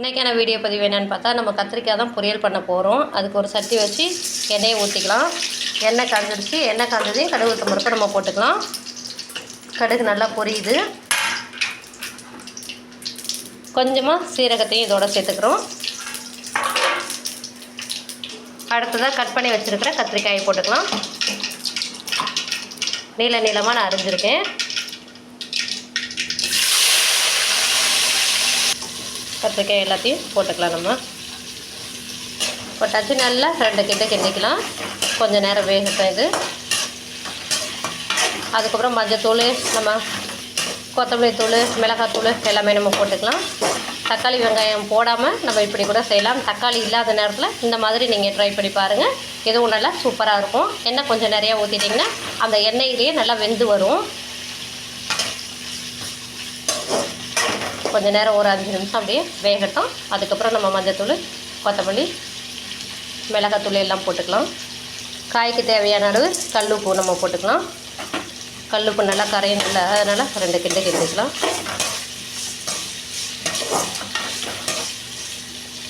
இன்றைக்கான வீடியோ பதிவு என்னென்னு பார்த்தா நம்ம கத்திரிக்காய் தான் பொரியல் பண்ண போகிறோம் அதுக்கு ஒரு சட்டி வச்சு எண்ணெயை ஊற்றிக்கலாம் எண்ணெய் காஞ்சிடுச்சு. எண்ணெய் காஞ்சதையும் கடுகு ஊற்ற நம்ம போட்டுக்கலாம். கடுகு நல்லா பொரியுது. கொஞ்சமாக சீரகத்தையும் இதோட சேர்த்துக்கிறோம். அடுத்ததாக கட் பண்ணி வச்சுருக்கிற கத்திரிக்காயை போட்டுக்கலாம். நீள நீளமாக நான் அரிஞ்சிருக்கேன். கத்திரிக்காய் எல்லாத்தையும் போட்டுக்கலாம் நம்ம. போட்டாச்சு நல்லா ரெண்டு கிட்ட கிண்டிக்கலாம். கொஞ்சம் நேரம் வேகட்டும் இது. அதுக்கப்புறம் மஞ்சத்தூள் நம்ம கொத்தமல்லி தூள் மிளகாத்தூள் எல்லாமே நம்ம போட்டுக்கலாம். தக்காளி வெங்காயம் போடாமல் நம்ம இப்படி கூட செய்யலாம். தக்காளி இல்லாத நேரத்தில் இந்த மாதிரி நீங்கள் ட்ரை பண்ணி பாருங்கள் இதுவும் நல்லா சூப்பராக இருக்கும். எண்ணெய் கொஞ்சம் நிறையா ஊற்றிட்டிங்கன்னா அந்த எண்ணெயிலேயே நல்லா வெந்து வரும். கொஞ்சம் நேரம் ஒரு அஞ்சு நிமிஷம் அப்படியே வேகட்டும். அதுக்கப்புறம் நம்ம மஞ்சத்தூள் கொத்தமல்லி மிளகாத்தூள் எல்லாம் போட்டுக்கலாம். காய்க்கு தேவையான அளவு கல்லுப்பு நம்ம போட்டுக்கலாம். கல்லுப்பு நல்லா கரையும் இல்லை அதனால் ரெண்டு கிண்டு கிண்டிக்கலாம்.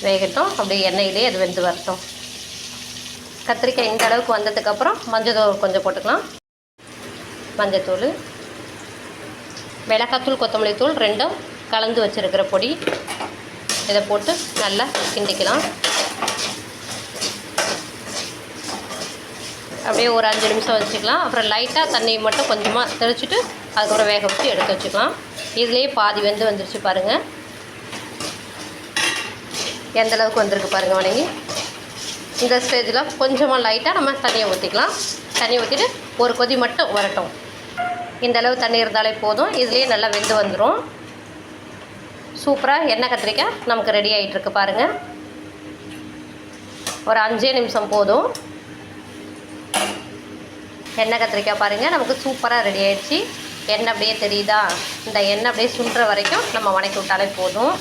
வேகட்டும். அப்படியே எண்ணெயிலே அது வெந்து வரட்டும். கத்திரிக்காய் இந்த அளவுக்கு வந்ததுக்கப்புறம் மஞ்சள் கொஞ்சம் போட்டுக்கலாம். மஞ்சத்தூள் மிளகாத்தூள் கொத்தமல்லி தூள் ரெண்டும் கலந்து வச்சுருக்கிற பொடி. இதை போட்டு நல்லா கிண்டிக்கலாம். அப்படியே ஒரு அஞ்சு நிமிஷம் வச்சுக்கலாம். அப்புறம் லைட்டாக தண்ணியை மட்டும் கொஞ்சமாக தெளிச்சுட்டு அதுக்கப்புறம் வேக வச்சு எடுத்து வச்சுக்கலாம். இதுலேயே பாதி வெந்து வந்துருச்சு பாருங்கள் எந்த அளவுக்கு வந்திருக்கு பாருங்கள் வணங்கி. இந்த ஸ்டேஜில் கொஞ்சமாக லைட்டாக நம்ம தண்ணியை ஊற்றிக்கலாம் தண்ணி ஊற்றிட்டு ஒரு கொதி மட்டும் வரட்டும். இந்த அளவு தண்ணி இருந்தாலே போதும். இதுலேயே நல்லா வெந்து வந்துடும் சூப்பராக எண்ணெய் கத்திரிக்காய் நமக்கு ரெடி ஆகிட்டுருக்கு பாருங்கள் ஒரு அஞ்சே நிமிஷம் போதும். எண்ணெய் கத்திரிக்காய் பாருங்கள் நமக்கு சூப்பராக ரெடி ஆகிடுச்சு எண்ணெய் அப்படியே தெரியுதா? இந்த எண்ணெய் அப்படியே சுண்டுற வரைக்கும் நம்ம வணக்கி விட்டாலே போதும்.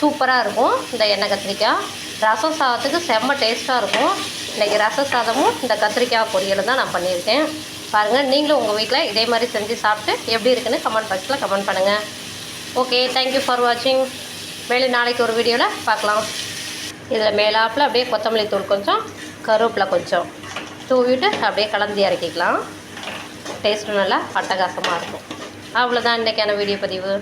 சூப்பராக இருக்கும் இந்த எண்ணெய் கத்திரிக்காய். ரசம் சாதத்துக்கு செம்ம டேஸ்ட்டாக இருக்கும். இன்றைக்கி ரச சாதமும் இந்த கத்திரிக்காய் பொரியல் தான் நான் பண்ணியிருக்கேன். பாருங்கள் நீங்களும் உங்கள் வீட்டில் இதே மாதிரி செஞ்சு சாப்பிட்டு எப்படி இருக்குன்னு கமெண்ட் பாக்ஸில் கமெண்ட் பண்ணுங்கள் ஓகே தேங்க்யூ ஃபார் வாட்சிங் மேலே நாளைக்கு ஒரு வீடியோவில் பார்க்கலாம். இதில் மேலாப்பில் அப்படியே கொத்தமல்லி தூள் கொஞ்சம் கருவேப்பில் கொஞ்சம் தூவிட்டு அப்படியே கலந்து இறக்கிக்கலாம். டேஸ்ட்டு நல்லா அட்டகாசமாக இருக்கும். அவ்வளோதான் இன்றைக்கான வீடியோ பதிவு.